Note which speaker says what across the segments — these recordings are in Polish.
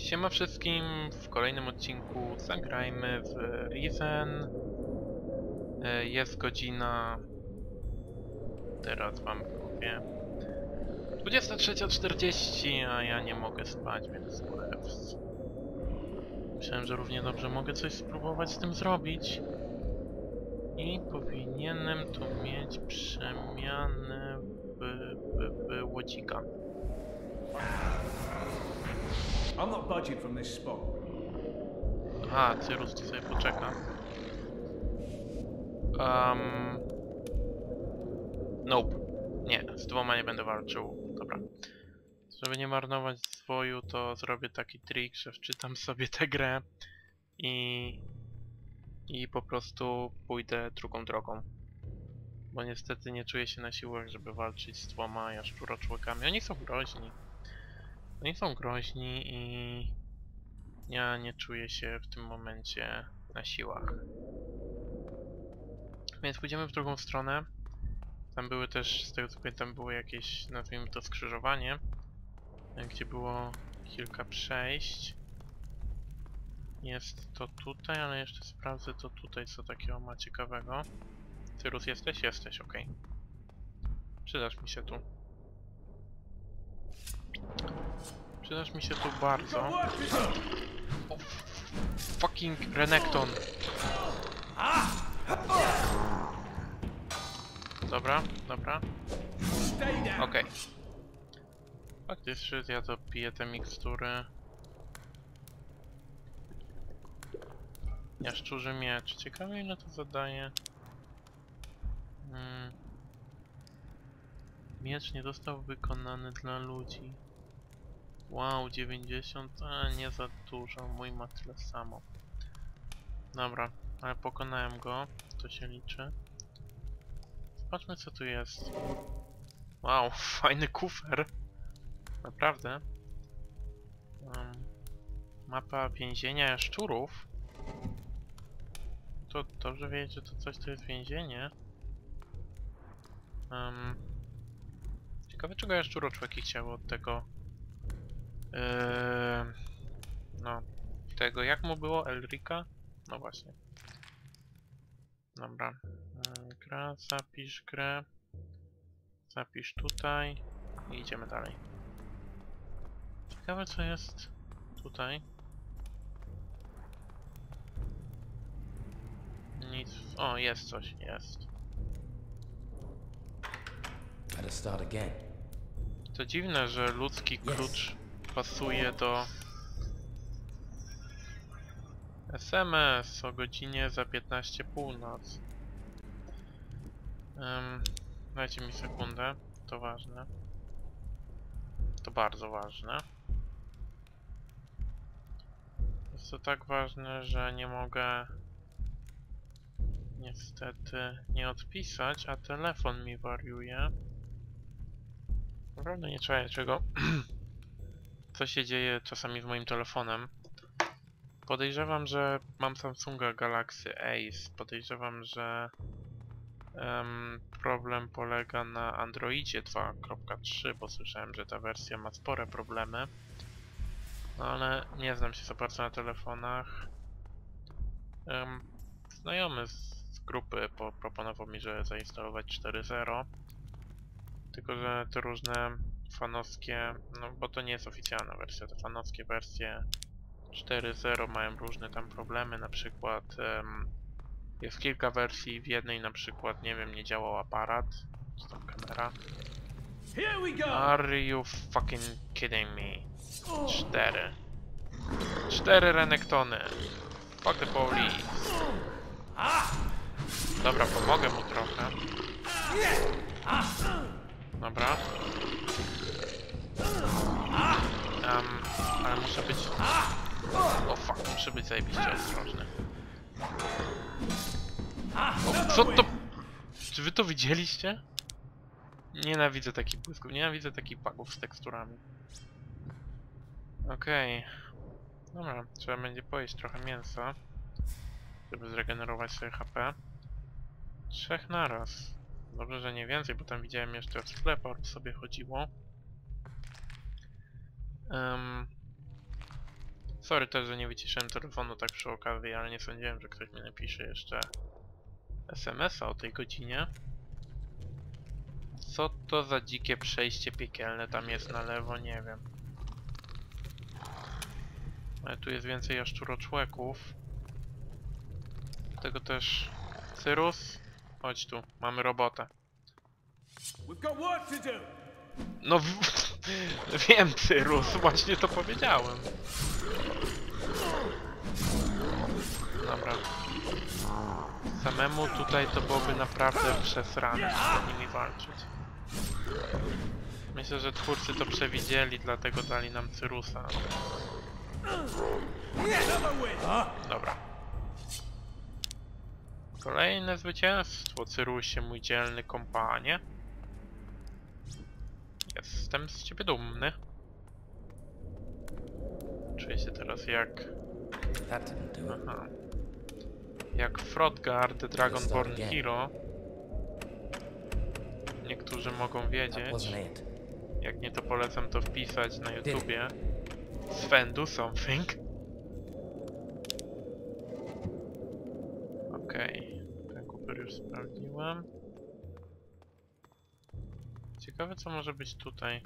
Speaker 1: Siema wszystkim, w kolejnym odcinku zagrajmy w Risen. E, Jest godzina... Teraz wam powiem... 23.40, a ja nie mogę spać, więc whatevs. Myślałem, że równie dobrze mogę coś spróbować z tym zrobić. I powinienem tu mieć przemianę w, w, w łodzika.
Speaker 2: I'm not budging from this spot.
Speaker 1: A, Cyrus to sobie poczeka. Um... Nope. Nie, z dwoma nie będę walczył. Dobra. Żeby nie marnować swoju, to zrobię taki trik, że wczytam sobie tę grę i... i po prostu pójdę drugą drogą. Bo niestety nie czuję się na siłach, żeby walczyć z dwoma jaszczuroczłekami. Oni są groźni. Oni są groźni i... Ja nie czuję się w tym momencie na siłach. Więc pójdziemy w drugą stronę. Tam były też, z tego co pamiętam, było jakieś, nazwijmy to skrzyżowanie, gdzie było kilka przejść. Jest to tutaj, ale jeszcze sprawdzę to tutaj, co takiego ma ciekawego. Cyrus jesteś? Jesteś, okej. Przydasz mi się tu. Przydasz mi się tu bardzo. Fucking Renekton. Dobra, dobra. Okej. Faktycznie ja to piję te mikstury. Jaszczurzy miecz. Ciekawe ile to zadaje. Hmm. Miecz nie został wykonany dla ludzi. Wow, 90, a nie za dużo, mój ma tyle samo. Dobra, ale pokonałem go, to się liczy. Zobaczmy co tu jest. Wow, fajny kufer. Naprawdę. Um, mapa więzienia szczurów. To dobrze wiedzieć, że to coś to jest więzienie. Um, ciekawe czego jaszczuroczłeki chciały od tego Eee, no, tego jak mu było? Elrika? No właśnie. Dobra. Mm, Gra, zapisz grę. Zapisz tutaj. I idziemy dalej. Ciekawe co jest tutaj. Nic. O, jest coś, jest.
Speaker 3: Better start again.
Speaker 1: To dziwne, że ludzki klucz pasuje do SMS o godzinie za 15 północ. Um, dajcie mi sekundę, to ważne. To bardzo ważne. Jest to tak ważne, że nie mogę niestety nie odpisać, a telefon mi wariuje. Naprawdę nie czuję czego co się dzieje czasami z moim telefonem. Podejrzewam, że mam Samsunga Galaxy Ace. Podejrzewam, że em, problem polega na Androidzie 2.3, bo słyszałem, że ta wersja ma spore problemy. No ale nie znam się za bardzo na telefonach. Em, znajomy z grupy po, proponował mi, że zainstalować 4.0. Tylko, że te różne fanowskie, no bo to nie jest oficjalna wersja, te fanowskie wersje 4.0 mają różne tam problemy, na przykład em, jest kilka wersji, w jednej na przykład, nie wiem, nie działał aparat, czy tam kamera. Are you fucking kidding me? Cztery. Cztery Renektony. Fuck the police. Dobra, pomogę mu trochę. Dobra. Um, ale muszę być... O fuck, muszę być zajebiście ostrożny. O, co to... Czy wy to widzieliście? Nienawidzę takich błysków, nienawidzę takich bugów z teksturami. Okej. Dobra, trzeba będzie pojeść trochę mięsa, żeby zregenerować sobie HP. Trzech naraz. Dobrze, że nie więcej, bo tam widziałem jeszcze w sklepach sobie chodziło. Em, Sorry też, że nie wyciszyłem telefonu tak przy okazji, ale nie sądziłem, że ktoś mi napisze jeszcze SMS-a o tej godzinie. Co to za dzikie przejście piekielne tam jest na lewo? Nie wiem. Ale tu jest więcej jaszczuroczłeków. Dlatego też... Cyrus? Chodź tu, mamy robotę. No wiem Cyrus, właśnie to powiedziałem. Dobra. Samemu tutaj to byłoby naprawdę przesrane z nimi walczyć. Myślę, że twórcy to przewidzieli, dlatego dali nam Cyrusa. Dobra. Kolejne zwycięstwo, Cyrusie, mój dzielny kompanie. Jestem z ciebie dumny. Czuję się teraz jak... Aha. Jak Froggar, The Dragonborn Hero. Niektórzy mogą wiedzieć. Jak nie to polecam to wpisać na YouTubie. Sven do something. Okej. Ten kuper już sprawdziłem. Ciekawe co może być tutaj.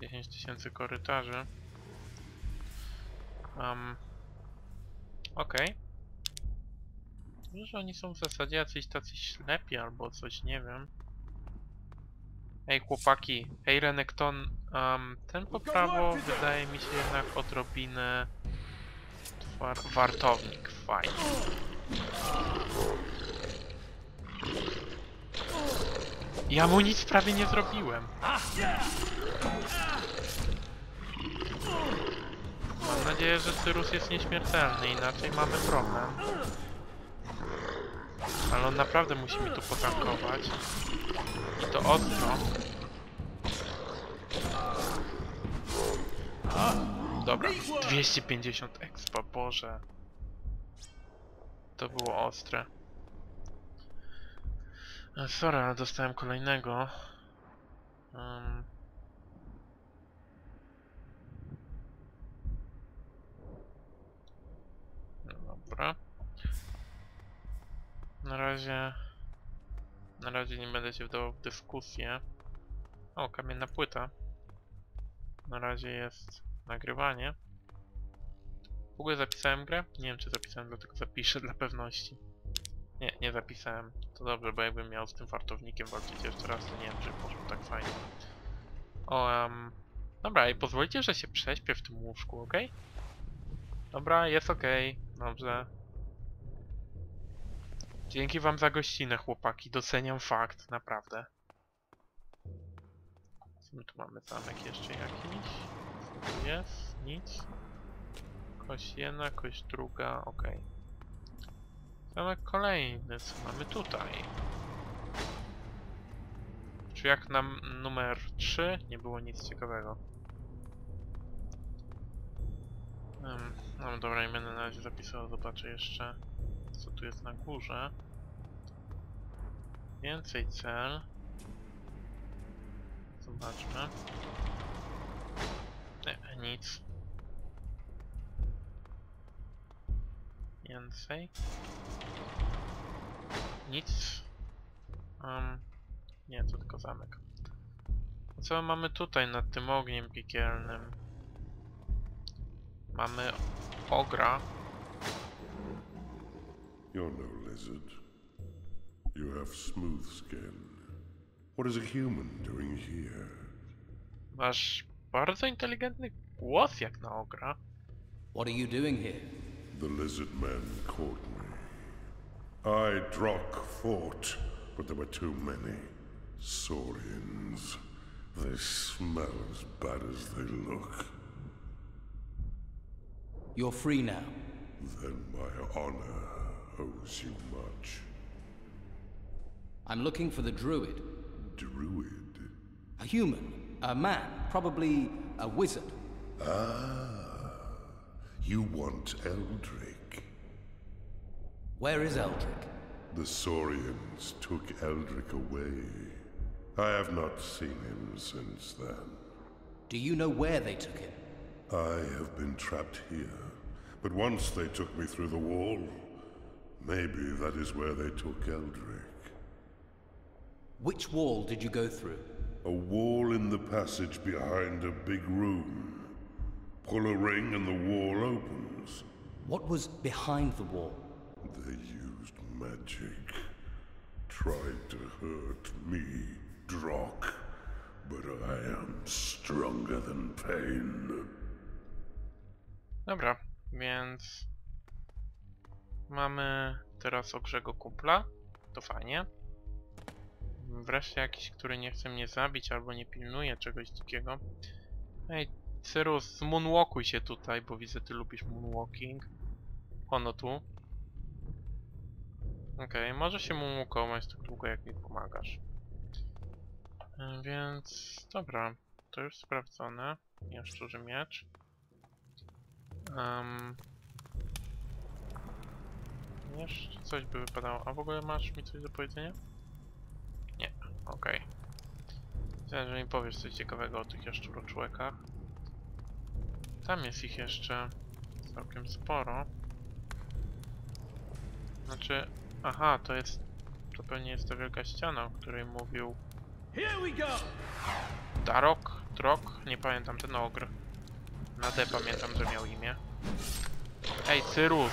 Speaker 1: 10 tysięcy korytarzy. Um, Okej. Okay. Że oni są w zasadzie jacyś tacy ślepi albo coś, nie wiem. Ej chłopaki, ej Renekton, um, ten po prawo wydaje mi się jednak odrobinę wartownik, fajnie. Ja mu nic prawie nie zrobiłem. Mam nadzieję, że Cyrus jest nieśmiertelny, inaczej mamy problem. Ale on naprawdę musi mi tu potankować. I to ostro. Dobra, 250 expa, boże. To było ostre. E, Sorry, ale dostałem kolejnego. Um. Dobra. Na razie... Na razie nie będę się wdawał w dyskusję. O, kamienna płyta. Na razie jest nagrywanie. W ogóle zapisałem grę? Nie wiem czy zapisałem, dlatego zapiszę dla pewności. Nie, nie zapisałem. To dobrze, bo jakbym miał z tym fartownikiem walczyć jeszcze raz, to nie wiem czy poszło tak fajnie. O, um, Dobra, i pozwolicie, że się prześpię w tym łóżku, ok? Dobra, jest ok. Dobrze. Dzięki wam za gościnę, chłopaki. Doceniam fakt, naprawdę. Co my tu mamy? Zamek jeszcze jakiś? Jest? Nic. Kość jedna, kość druga, ok. Zamek kolejny, co mamy tutaj? Czy jak nam numer 3 nie było nic ciekawego? Um, no dobra, nie będę na razie zapisał, zobaczę jeszcze co tu jest na górze. Więcej cel. Zobaczmy. Nie, nic. Więcej. Nic. Um, nie, to tylko zamek. Co mamy tutaj nad tym ogniem piekielnym? Mamy ogra.
Speaker 4: You're no lizard. You have smooth skin. What is a human doing here?
Speaker 1: Masz bardzo inteligentny głos jak na ogra.
Speaker 5: What are you doing here?
Speaker 4: The lizard men caught me. I, Drock, fought, but there were too many. Saurians. They smell as bad as they look.
Speaker 5: You're free now.
Speaker 4: Then my honor owes you much.
Speaker 5: I'm looking for the druid.
Speaker 4: Druid.
Speaker 5: A human. A man. Probably a wizard. Ah.
Speaker 4: You want Eldrick.
Speaker 5: Where is Eldrick?
Speaker 4: The Saurians took Eldrick away. I have not seen him since then.
Speaker 5: Do you know where they took him?
Speaker 4: I have been trapped here, but once they took me through the wall. Maybe that is where they took Eldrick.
Speaker 5: Which wall did you go through?
Speaker 4: A wall in the passage behind a big room. Pull a ring and the wall opens.
Speaker 5: What was behind the wall?
Speaker 4: They used magic. Tried to hurt me, Drock. But I am stronger than pain.
Speaker 1: Dobra, więc mamy teraz ogrzego kumpla. To fajnie. Wreszcie jakiś, który nie chce mnie zabić albo nie pilnuje czegoś takiego. Ej, Cyrus, zmoonwalkuj się tutaj, bo widzę ty lubisz moonwalking. Ono tu. Okej, może się moonwalkować tak długo jak mi pomagasz. E, Więc dobra, to już sprawdzone. Jaszczurzy miecz. Um, jeszcze coś by wypadało. A w ogóle masz mi coś do powiedzenia? Nie, okej. Myślałem, że mi powiesz coś ciekawego o tych jaszczuroczłekach. Tam jest ich jeszcze całkiem sporo. Znaczy, aha, to jest, to pewnie jest ta wielka ściana, o której mówił
Speaker 2: Here we go!
Speaker 1: Darok, Drok, nie pamiętam, ten ogr. Na D pamiętam, że miał imię. Ej, Cyrus!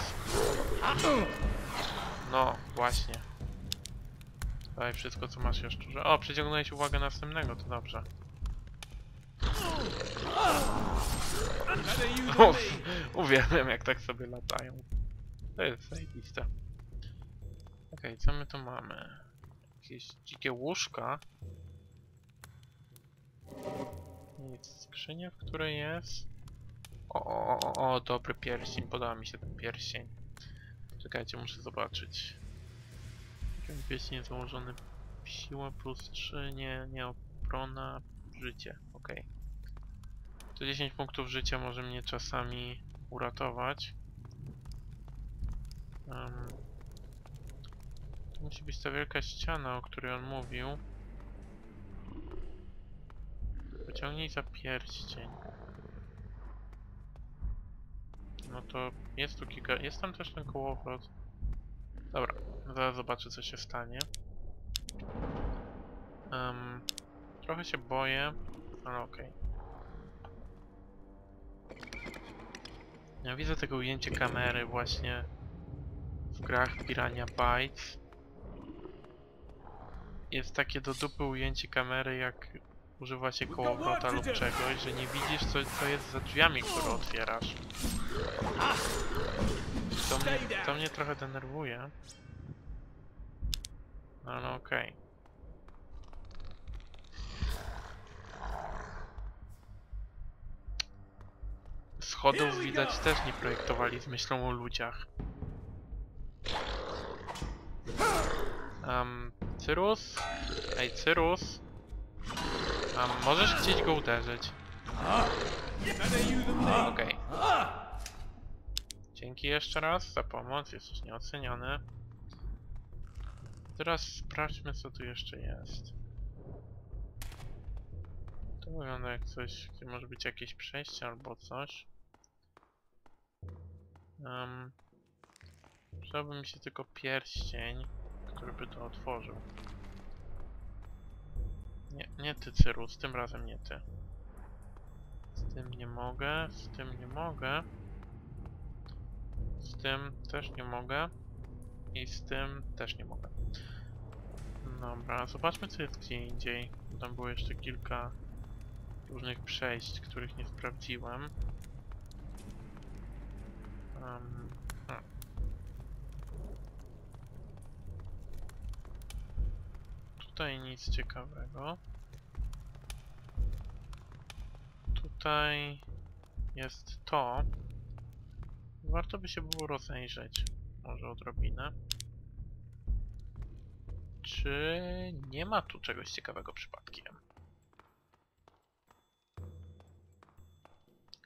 Speaker 1: No, właśnie. Daj wszystko, co masz jeszcze. O, przyciągnąłeś uwagę następnego, to dobrze.
Speaker 2: Me.
Speaker 1: uwielbiam, jak tak sobie latają. To jest zajebiste. Okej, co my tu mamy? Jakieś dzikie łóżka. Nic, skrzynia, w której jest... O, o, o, o, dobry pierścień, podoba mi się ten pierścień. Czekajcie, muszę zobaczyć. Ten pierścień założony siła plus 3, nie, nie obrona, życie, okej. To 10 punktów życia może mnie czasami uratować. Um, to musi być ta wielka ściana, o której on mówił. Pociągnij za pierścień. No to jest tu kilka... Jest tam też ten kołowrot. Dobra, zaraz zobaczę co się stanie. Em, trochę się boję, ale okej. Ja widzę tego ujęcie kamery właśnie w grach Pirania Bytes. Jest takie do dupy ujęcie kamery jak używa się kołowrota lub czegoś, że nie widzisz co, co jest za drzwiami, które otwierasz. To mnie, to mnie trochę denerwuje. No, no okej. Schodów widać też nie projektowali z myślą o ludziach. Um, Cyrus? Ej, Cyrus? Um, możesz chcieć go uderzyć. Okej. Dzięki jeszcze raz za pomoc, jesteś nieoceniony. Teraz sprawdźmy co tu jeszcze jest. To wygląda jak coś, gdzie może być jakieś przejście albo coś. Um, przydałby mi się tylko pierścień, który by to otworzył. Nie, nie ty Cyrus, tym razem nie ty. Z tym nie mogę, z tym nie mogę. Z tym też nie mogę. I z tym też nie mogę. Dobra, zobaczmy co jest gdzie indziej. Tam było jeszcze kilka różnych przejść, których nie sprawdziłem. Um. Tutaj nic ciekawego. Tutaj jest to. Warto by się było rozejrzeć. Może odrobinę. Czy nie ma tu czegoś ciekawego przypadkiem?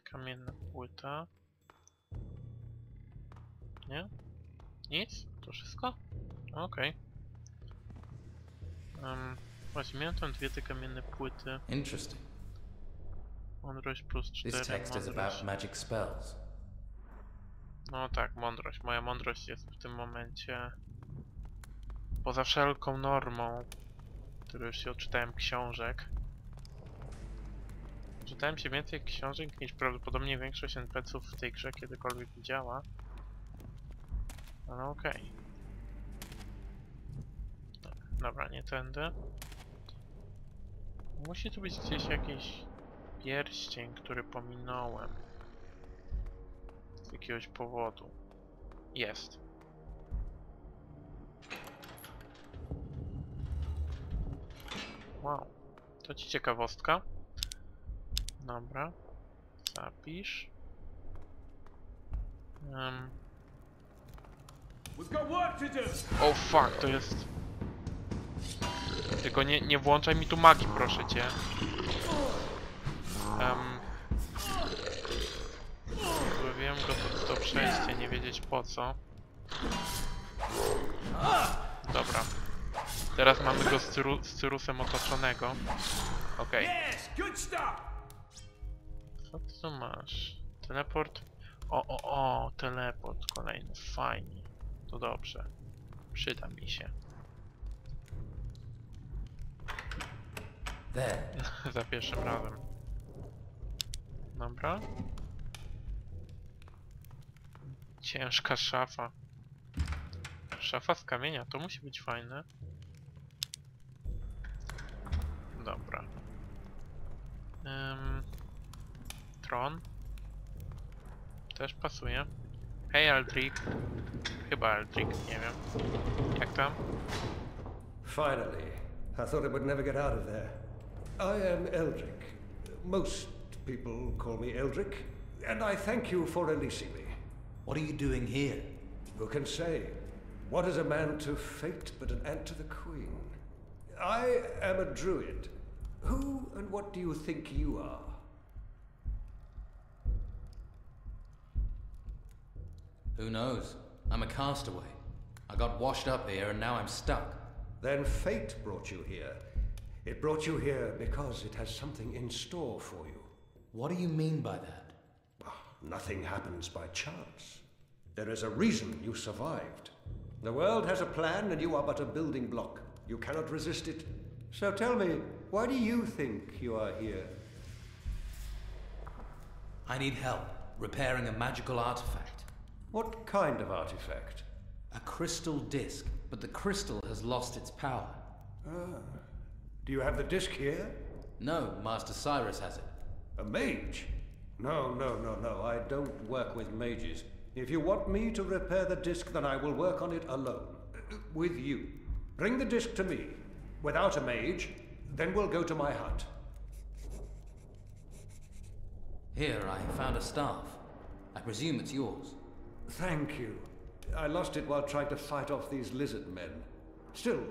Speaker 1: Kamienna płyta. Nie? Nic? To wszystko? Okej. Okay. Um, właśnie, miałem tam dwie te kamienne płyty.
Speaker 5: Interesting.
Speaker 1: Mądrość plus 4.
Speaker 3: This text is about magic spells.
Speaker 1: No tak, mądrość. Moja mądrość jest w tym momencie poza wszelką normą, którą już się odczytałem książek. Czytałem się więcej książek niż prawdopodobnie większość NPC-ów w tej grze kiedykolwiek widziała. Ale okej. Dobra, Dobra, nie tędy. Musi tu być gdzieś jakiś pierścień, który pominąłem. Z jakiegoś powodu. Jest. Wow. To ci ciekawostka. Dobra. Zapisz. Um,
Speaker 2: We've got work to do.
Speaker 1: Oh fuck, to jest... Tylko nie, nie włączaj mi tu magii, proszę cię. Um, go to, to przejście, nie wiedzieć po co. Dobra. Teraz mamy go z, cyru, z Cyrusem otoczonego. Okej.
Speaker 2: Stuff.
Speaker 1: Co ty tu masz? Teleport? O, o, o, teleport kolejny, fajnie. To dobrze. Przyda mi się. Za pierwszym razem. Dobra. Ciężka szafa. Szafa z kamienia, to musi być fajne. Dobra. Tron. Też pasuje. Hej Aldrich. Chyba Aldrich, nie wiem. Jak tam?
Speaker 6: Finally. I thought I would never get out of there. I am Eldrick. Most people call me Eldrick, and I thank you for releasing me.
Speaker 5: What are you doing here?
Speaker 6: Who can say? What is a man to fate but an ant to the queen? I am a druid. Who and what do you think you are?
Speaker 3: Who knows? I'm a castaway. I got washed up here and now I'm stuck.
Speaker 6: Then fate brought you here. It brought you here because it has something in store for you.
Speaker 3: What do you mean by that?
Speaker 6: Ah, Nothing happens by chance. There is a reason you survived. The world has a plan, and you are but a building block. You cannot resist it. So tell me, why do you think you are here?
Speaker 3: I need help repairing a magical artifact.
Speaker 6: What kind of artifact?
Speaker 3: A crystal disc, but the crystal has lost its power.
Speaker 6: Ah. Do you have the disc here?
Speaker 3: No, Master Cyrus has it.
Speaker 6: A mage? No, no, no, no. I don't work with mages. If you want me to repair the disc, then I will work on it alone. With you. Bring the disc to me. Without a mage, then we'll go to my hut.
Speaker 3: Here, I found a staff. I presume it's yours.
Speaker 6: Thank you. I lost it while trying to fight off these lizard men. Still,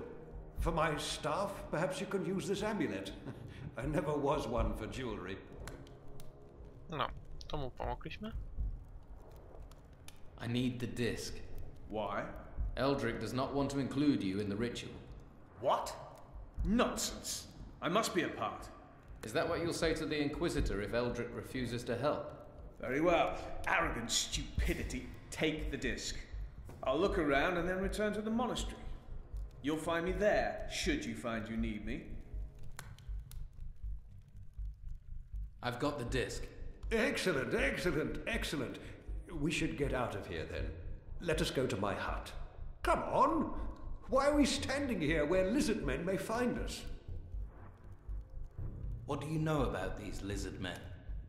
Speaker 6: for my staff, perhaps you can use this amulet. I never was one for jewelry.
Speaker 1: No, to mu pomogliśmy.
Speaker 3: I need the disc.
Speaker 2: Why?
Speaker 3: Eldrick does not want to include you in the ritual.
Speaker 2: What? Nonsense. I must be a part.
Speaker 3: Is that what you'll say to the Inquisitor if Eldrick refuses to help?
Speaker 2: Very well. Arrogant stupidity. Take the disc. I'll look around and then return to the monastery. You'll find me there, should you find you need me.
Speaker 3: I've got the disc.
Speaker 6: Excellent, excellent, excellent. We should get out of here then. Let us go to my hut. Come on! Why are we standing here where lizard men may find us?
Speaker 3: What do you know about these lizard men?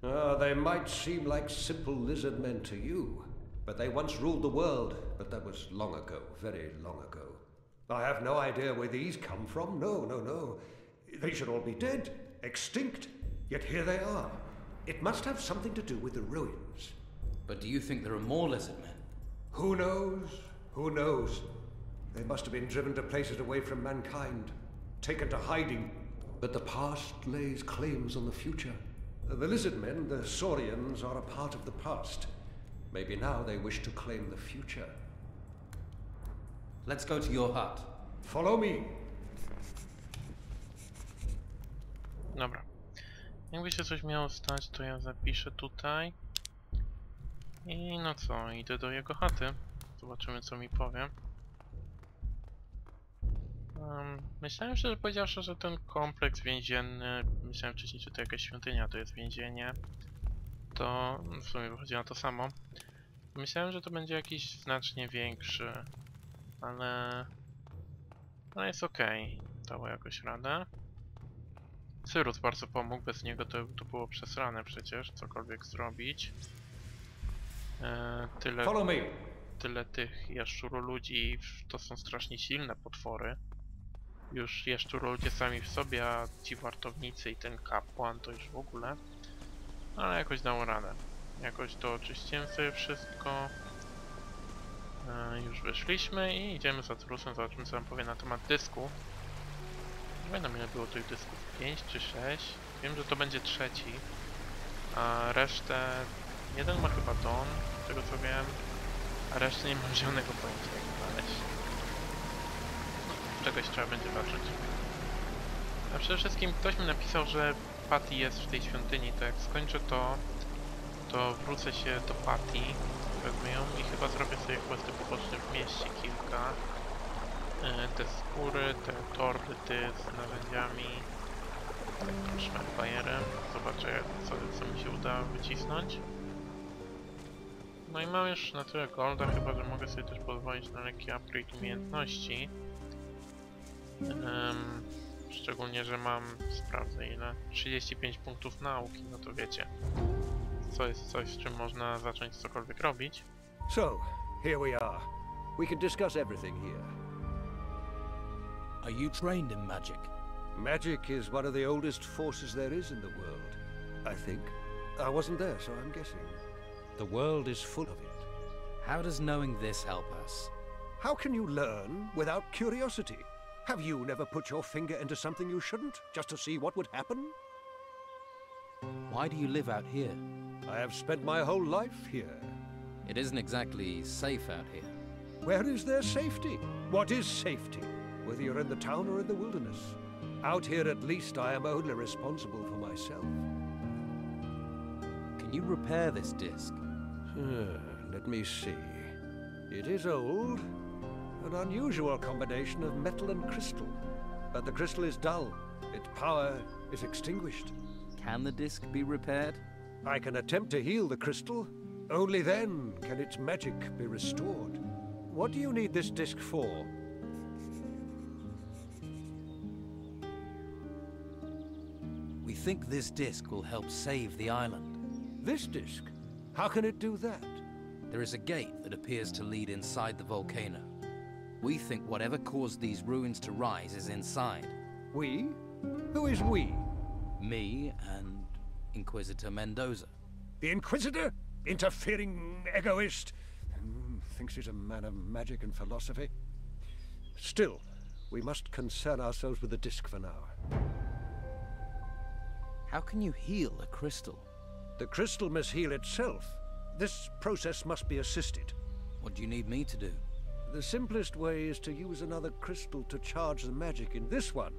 Speaker 6: Ah, they might seem like simple lizard men to you, but they once ruled the world, but that was long ago, very long ago. I have no idea where these come from. No, no, no. They should all be dead, extinct, yet here they are. It must have something to do with the ruins.
Speaker 3: But do you think there are more lizard men?
Speaker 6: Who knows? Who knows? They must have been driven to places away from mankind, taken to hiding. But the past lays claims on the future. The lizard men, the Saurians, are a part of the past. Maybe now they wish to claim the future.
Speaker 3: Let's go to your hut.
Speaker 6: Follow me.
Speaker 1: Dobra. Jakby się coś miało stać, to ja zapiszę tutaj. I no co, idę do jego chaty. Zobaczymy co mi powie. Um, myślałem szczerze powiedziawszy, że ten kompleks więzienny, myślałem wcześniej, że to jakaś świątynia, to jest więzienie. To w sumie wychodzi na to samo. Myślałem, że to będzie jakiś znacznie większy, ale... No jest okej, dało jakoś radę. Cyrus bardzo pomógł, bez niego to, to było przesrane przecież, cokolwiek zrobić. E, tyle, tyle tych jaszczuro ludzi, to są strasznie silne potwory. Już jaszczuro ludzie sami w sobie, a ci wartownicy i ten kapłan to już w ogóle. Ale jakoś dało radę. Jakoś to oczyściłem sobie wszystko. E, już wyszliśmy i idziemy za Cyrusem, zobaczymy co nam powie na temat dysku. Nie pamiętam ile było tych dysków, 5 czy 6. Wiem, że to będzie trzeci. A resztę... Jeden ma chyba Don, z tego co wiem. A resztę nie mam zielonego pojęcia jak znaleźć. No, czegoś trzeba będzie zacząć. A przede wszystkim ktoś mi napisał, że Patty jest w tej świątyni, to jak skończę to, to wrócę się do Patty, wezmę ją i chyba zrobię sobie questy poboczne w mieście kilka. E, Te skóry, te torby z narzędziami, takim szmerbajerem. Zobaczę co, co mi się uda wycisnąć. No i mam już na tyle golda, chyba że mogę sobie też pozwolić na lekki upgrade umiejętności. Em, szczególnie, że mam, sprawdzę ile, 35 punktów nauki, no to wiecie. Co jest coś, z czym można zacząć cokolwiek robić.
Speaker 6: So, here we are. We can discuss everything here.
Speaker 5: Are you trained in magic?
Speaker 6: Magic is one of the oldest forces there is in the world. I think. I wasn't there, so I'm guessing. The world is full of it.
Speaker 5: How does knowing this help us?
Speaker 6: How can you learn without curiosity? Have you never put your finger into something you shouldn't, just to see what would happen?
Speaker 5: Why do you live out here?
Speaker 6: I have spent my whole life here.
Speaker 3: It isn't exactly safe out here.
Speaker 6: Where is there safety? What is safety? Whether you're in the town or in the wilderness. Out here, at least, I am only responsible for myself.
Speaker 5: Can you repair this disc?
Speaker 6: Let me see. It is old. An unusual combination of metal and crystal. But the crystal is dull. Its power is extinguished.
Speaker 5: Can the disc be repaired?
Speaker 6: I can attempt to heal the crystal. Only then can its magic be restored. What do you need this disc for?
Speaker 5: We think this disc will help save the island.
Speaker 6: This disc? How can it do that?
Speaker 3: There is a gate that appears to lead inside the volcano. We think whatever caused these ruins to rise is inside.
Speaker 6: We? Who is we?
Speaker 3: Me and Inquisitor Mendoza.
Speaker 6: The Inquisitor? Interfering egoist? Thinks he's a man of magic and philosophy? Still, we must concern ourselves with the disc for now.
Speaker 5: How can you heal a crystal?
Speaker 6: The crystal must heal itself. This process must be assisted.
Speaker 3: What do you need me to do?
Speaker 6: The simplest way is to use another crystal to charge the magic in this one.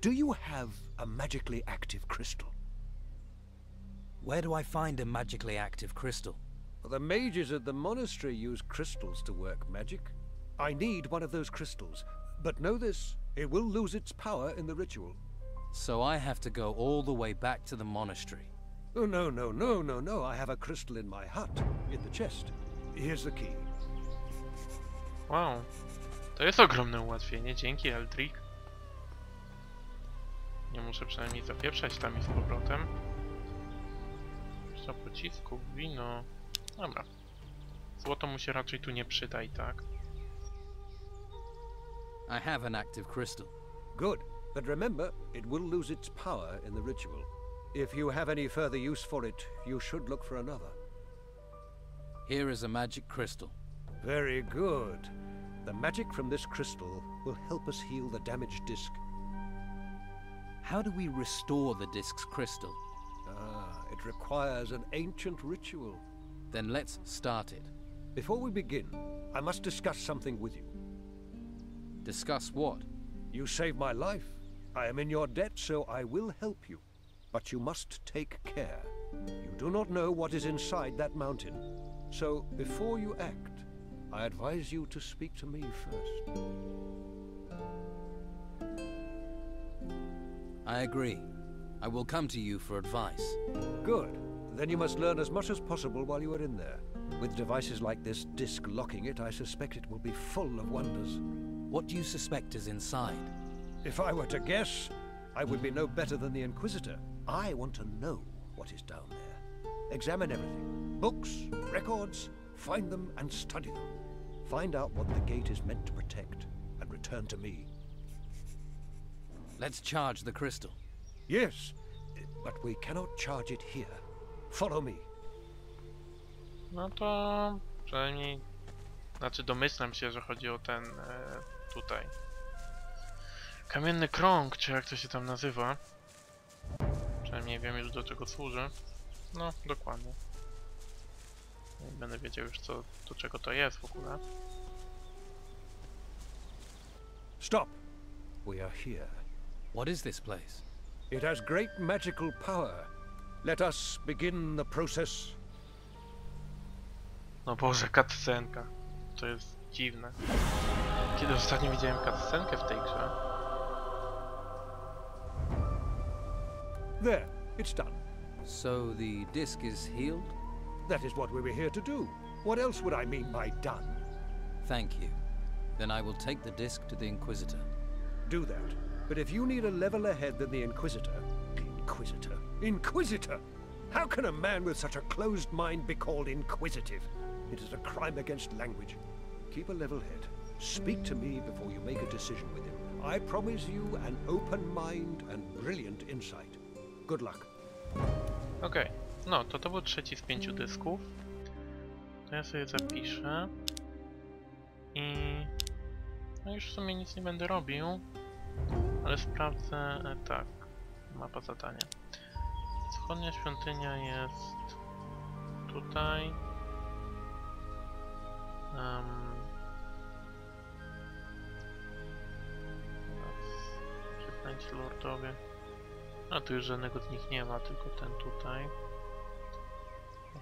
Speaker 6: Do you have a magically active crystal?
Speaker 5: Where do I find a magically active crystal?
Speaker 6: The mages at the monastery use crystals to work magic. I need one of those crystals. But know this, it will lose its power in the ritual.
Speaker 3: So I have to go all the way back to the monastery.
Speaker 6: Oh, no, no, no, no, no. I have a crystal in my hut, in the chest. Here's the key.
Speaker 1: Wow, to jest ogromne ułatwienie, dzięki Eldrick. Nie muszę przynajmniej zapieprzać tam i z powrotem. Jeszcze pocisków, wino... Dobra. Złoto mu się raczej tu nie przyda i tak.
Speaker 3: I have an active crystal.
Speaker 6: Good. But remember, it will lose its power in the ritual. If you have any further use for it, you should look for another.
Speaker 3: Here is a magic crystal.
Speaker 6: Very good. The magic from this crystal will help us heal the damaged disc.
Speaker 5: How do we restore the disc's crystal?
Speaker 6: Ah, it requires an ancient ritual.
Speaker 3: Then let's start it.
Speaker 6: Before we begin, I must discuss something with you.
Speaker 3: Discuss what?
Speaker 6: You saved my life. I am in your debt, so I will help you. but you must take care. You do not know what is inside that mountain. So, before you act, I advise you to speak to me first.
Speaker 3: I agree. I will come to you for advice.
Speaker 6: Good. Then you must learn as much as possible while you are in there. With devices like this disc locking it, I suspect it will be full of wonders.
Speaker 3: What do you suspect is inside?
Speaker 6: If I were to guess, I would be no better than the Inquisitor. I want to know what is down there. Examine everything books, records, find them and study them. Find out what the gate is meant to protect, and return to me.
Speaker 3: Let's charge the crystal.
Speaker 6: Yes, but we cannot charge it here. Follow me.
Speaker 1: No to przynajmniej... Znaczy domyślam się, że chodzi o ten e, tutaj. Kamienny krąg, czy jak to się tam nazywa. Przynajmniej wiem już do czego służy. No, dokładnie. I będę wiedział już co, do czego to jest w ogóle.
Speaker 6: Stop! We are here.
Speaker 3: What is this place?
Speaker 6: It has great magical power. Let us begin the process.
Speaker 1: No Boże, cutscenka. To jest dziwne. Kiedy ostatnio widziałem cutscenkę w tej grze?
Speaker 6: There, it's done.
Speaker 3: So the disc is healed?
Speaker 6: That is what we were here to do. What else would I mean by done?
Speaker 3: Thank you. Then I will take the disc to the Inquisitor.
Speaker 6: Do that. But if you need a leveler head than the Inquisitor... Inquisitor? Inquisitor! How can a man with such a closed mind be called inquisitive? It is a crime against language. Keep a level head. Speak to me before you make a decision with him. I promise you an open mind and brilliant insight. Good luck.
Speaker 1: Okej, no to to był trzeci z pięciu dysków. To ja sobie zapiszę. I... No już w sumie nic nie będę robił. Ale sprawdzę... e, Tak. Mapa zadania. Wschodnia świątynia jest... Tutaj. Um... Przeklęci lordowie. A tu już żadnego z nich nie ma, tylko ten tutaj.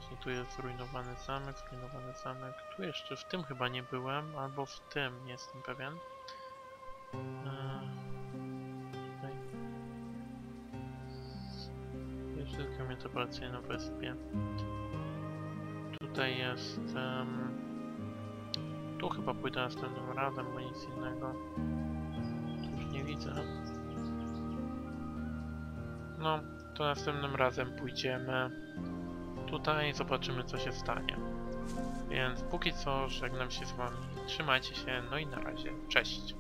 Speaker 1: Właśnie tu jest zrujnowany zamek, zrujnowany zamek. Tu jeszcze w tym chyba nie byłem, albo w tym, nie jestem pewien. Eee. Jest tylko metropolicznie na wyspie. Tutaj jest... em, tu chyba pójdę następnym razem, bo nic innego. Tu już nie widzę. No, to następnym razem pójdziemy tutaj, zobaczymy co się stanie. Więc póki co żegnam się z wami, trzymajcie się, no i na razie, cześć!